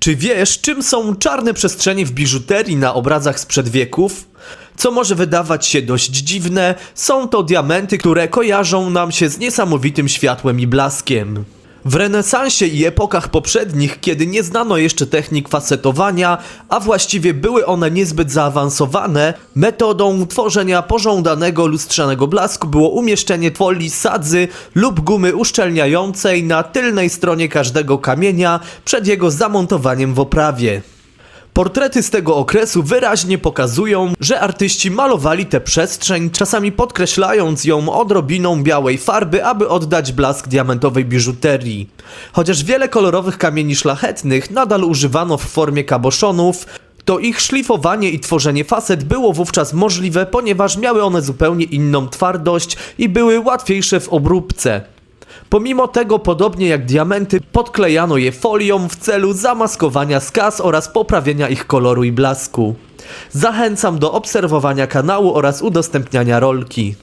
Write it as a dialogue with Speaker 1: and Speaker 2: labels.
Speaker 1: Czy wiesz, czym są czarne przestrzenie w biżuterii na obrazach sprzed wieków? Co może wydawać się dość dziwne, są to diamenty, które kojarzą nam się z niesamowitym światłem i blaskiem. W renesansie i epokach poprzednich, kiedy nie znano jeszcze technik fasetowania, a właściwie były one niezbyt zaawansowane, metodą tworzenia pożądanego lustrzanego blasku było umieszczenie folii sadzy lub gumy uszczelniającej na tylnej stronie każdego kamienia przed jego zamontowaniem w oprawie. Portrety z tego okresu wyraźnie pokazują, że artyści malowali tę przestrzeń, czasami podkreślając ją odrobiną białej farby, aby oddać blask diamentowej biżuterii. Chociaż wiele kolorowych kamieni szlachetnych nadal używano w formie kaboszonów, to ich szlifowanie i tworzenie facet było wówczas możliwe, ponieważ miały one zupełnie inną twardość i były łatwiejsze w obróbce. Pomimo tego, podobnie jak diamenty, podklejano je folią w celu zamaskowania skaz oraz poprawienia ich koloru i blasku. Zachęcam do obserwowania kanału oraz udostępniania rolki.